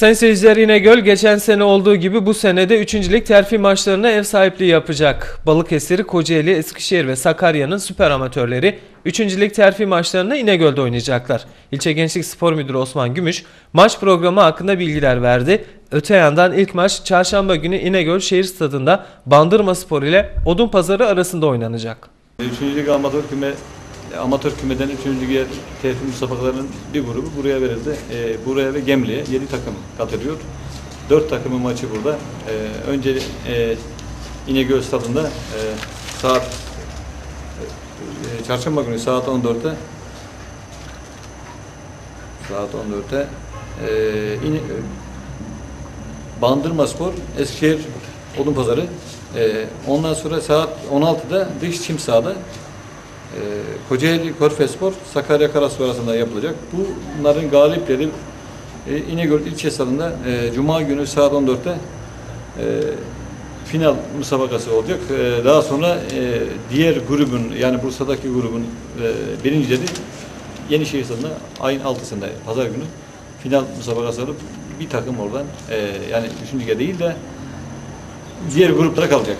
Sayın seyirciler İnegöl geçen sene olduğu gibi bu sene de 3. Lig terfi maçlarına ev sahipliği yapacak. Balıkesir, Kocaeli, Eskişehir ve Sakarya'nın süper amatörleri 3. Lig terfi maçlarını İnegöl'de oynayacaklar. İlçe Gençlik Spor Müdürü Osman Gümüş maç programı hakkında bilgiler verdi. Öte yandan ilk maç çarşamba günü İnegöl Şehir Stadı'nda Bandırma Spor ile Odunpazarı arasında oynanacak. Üçüncü lig amatör küme amatör kümeden üçüncü lige terfi müsabakalarının bir grubu buraya verildi. Ee, buraya ve Gemli'ye 7 takım katılıyor. 4 takımın maçı burada. Ee, önce e, İnegöl stadında e, saat e, çarşamba günü saat 14'te saat 14'te e, e, Bandırma Spor, Eskişehir Odunpazarı. E, ondan sonra saat 16'da dış çim sahada e, Kocaeli Körfezspor, Sakarya Karasu arasında yapılacak. Bunların galipleri e, İnegöl ilçe stadında e, Cuma günü saat 14'te e, final müsabakası olacak. Daha sonra diğer grubun yani Bursa'daki grubun birincileri Yenişehir stadında ayın 6'sında pazar günü final müsabakası alıp bir takım oradan yani 3. lige değil de diğer gruplara kalacak.